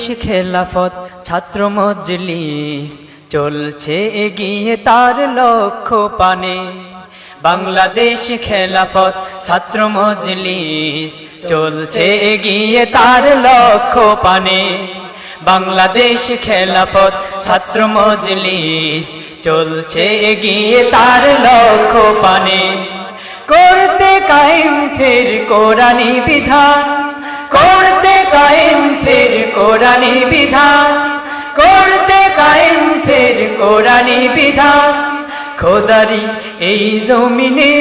খেলাফত, ছাত্র মজলিস, চলছে এগিয়ে তার লক্ষ্য পানে। বাংলাদেশ খেলাফত, ছাত্র মজলিস, চলছে এগিয়ে তার লক্ষ্য পানে। বাংলাদেশ খেলাফত, ছাত্র মজলিস, চলছে এগিয়ে তার লক্ষ্য পানে। করতে কায়েম ফের কোরআনি বিধান, করতে কায়েম ফের কোরআনি বিধান, করতে কায়েম ফের কোরআনি বিধান, খোদারি এই জমিনে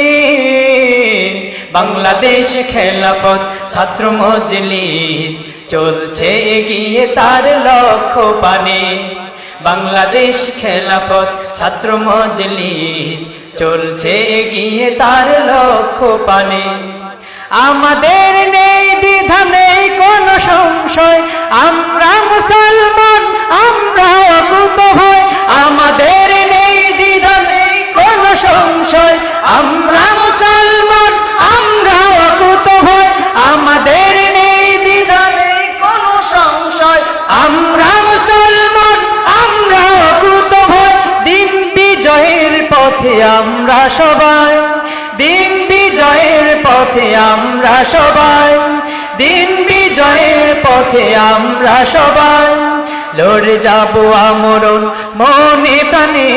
বাংলাদেশ খেলাফত ছাত্র মজলিস চলছে, এগিয়ে তার লক্ষ্য পানে বাংলাদেশ খেলাফত ছাত্র মজলিস চলছে, এগিয়ে তার লক্ষ্য পানে আমাদের নেই দ্বিধা নেই কোন সংশয়? আমরা মুসলমান, আমরা অকুত হয় আমাদের নেই দ্বিধা নেই কোন সংশয়। আমরা মুসলমান, আমরা অকুত হয় আমাদের নেই দ্বিধা নেই কোন সংশয়। আমরা মুসলমান, আমরা অকুত হয় দিন বিজয়ের পথে আমরা সবাই, দিন বিজয়ের পথে আমরা সবাই। পথে আমরা সবাই লড়ে যাব আমরণ। মনে প্রাণে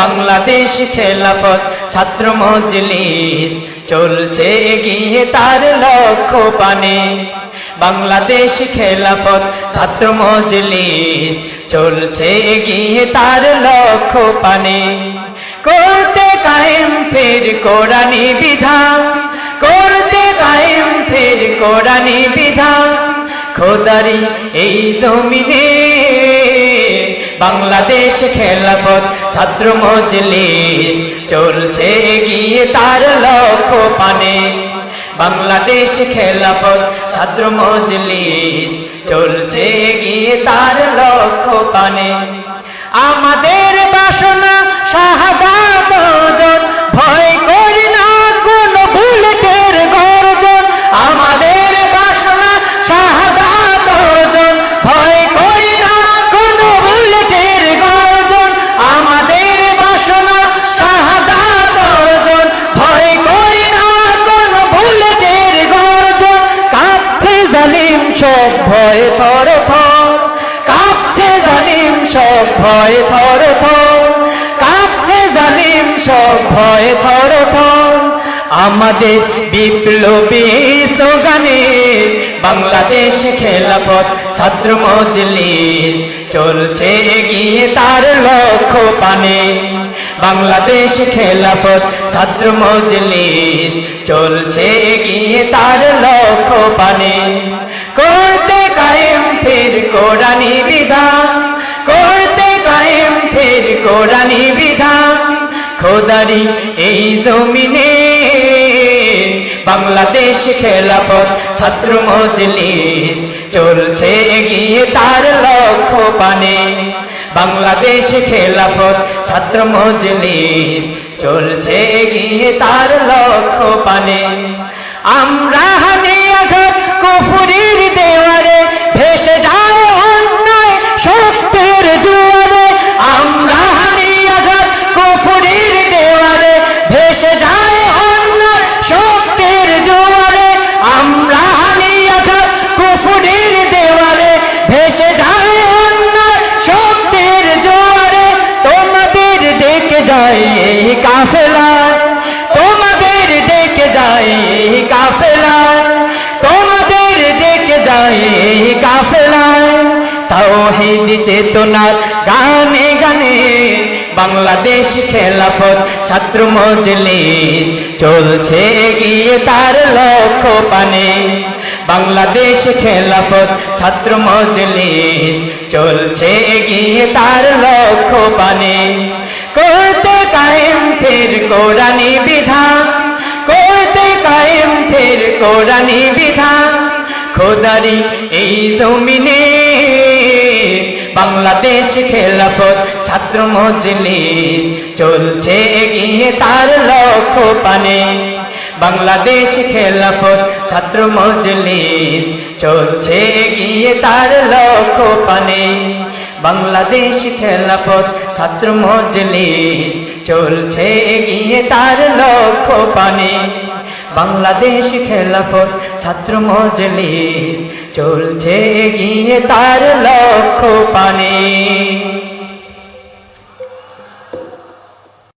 বাংলাদেশ খেলাফত ছাত্র মজলিস চলছে, এগিয়ে তার লক্ষ্য পানে বাংলাদেশ খেলাফত ছাত্র মজলিস চলছে, এগিয়ে তার লক্ষ্য পানে করতে কায়েম ফের কোরআনি বিধান, করতে কায়েম ফের কোরআনি বিধান। খোদারি, এই জমিনে বাংলাদেশ খেলাফত ছাত্র মজলিস চলছে, এগিয়ে তার লক্ষ্য পানে। বাংলাদেশ খেলাফত ছাত্র মজলিস চলছে, এগিয়ে তার লক্ষ্য পানে। আমাদের বাসনা শাহাদাত সব ভয় থর থর, কাঁপছে সব ভয় থর থর, কাঁপছে সব ভয় থর থর। আমাদের বিপ্লবী স্লোগানে বাংলাদেশ খেলাফত ছাত্র মজলিস চলছে, এগিয়ে তার লক্ষ্য পানে বাংলাদেশ খেলাফত ছাত্র মজলিস চলছে, এগিয়ে তার লক্ষ্য পানে কোরআনি বিধান, করতে কায়েম ফের কোরআনি বিধান। খোদারি এই জমিনে বাংলাদেশ খেলাফত ছাত্র মজলিস চলছে, এগিয়ে তার লক্ষ্য পানে বাংলাদেশ খেলাফত ছাত্র মজলিস চলছে, এগিয়ে তার লক্ষ্য পানে আমরা হানি আঘাত কুফুরির চেতনার গানে গানে বাংলাদেশ খেলাফত ছাত্র মজলিস চলছে গিয়ে তার লক্ষ্য পানে বাংলাদেশ খেলাফত ছাত্র মজলিস চলছে গিয়ে তার লক্ষ্য পানে করতে কায়েম ফের কোরআনি বিধান, করতে কায়েম ফের কোরআনি বিধান। খোদারি এই জমিনে বাংলাদেশ খেলাফত ছাত্র মজলিস চলছে এগিয়ে তার লক্ষ্য পানে। বাংলাদেশ খেলাফত ছাত্র মজলিস চলছে এগিয়ে তার লক্ষ্য পানে। বাংলাদেশ খেলাফত ছাত্র মজলিস চলছে এগিয়ে তার লক্ষ্য পানে। বাংলাদেশ খেলাফত ছাত্র মজলিস চলছে গিয়ে তার লক্ষ্য পানে।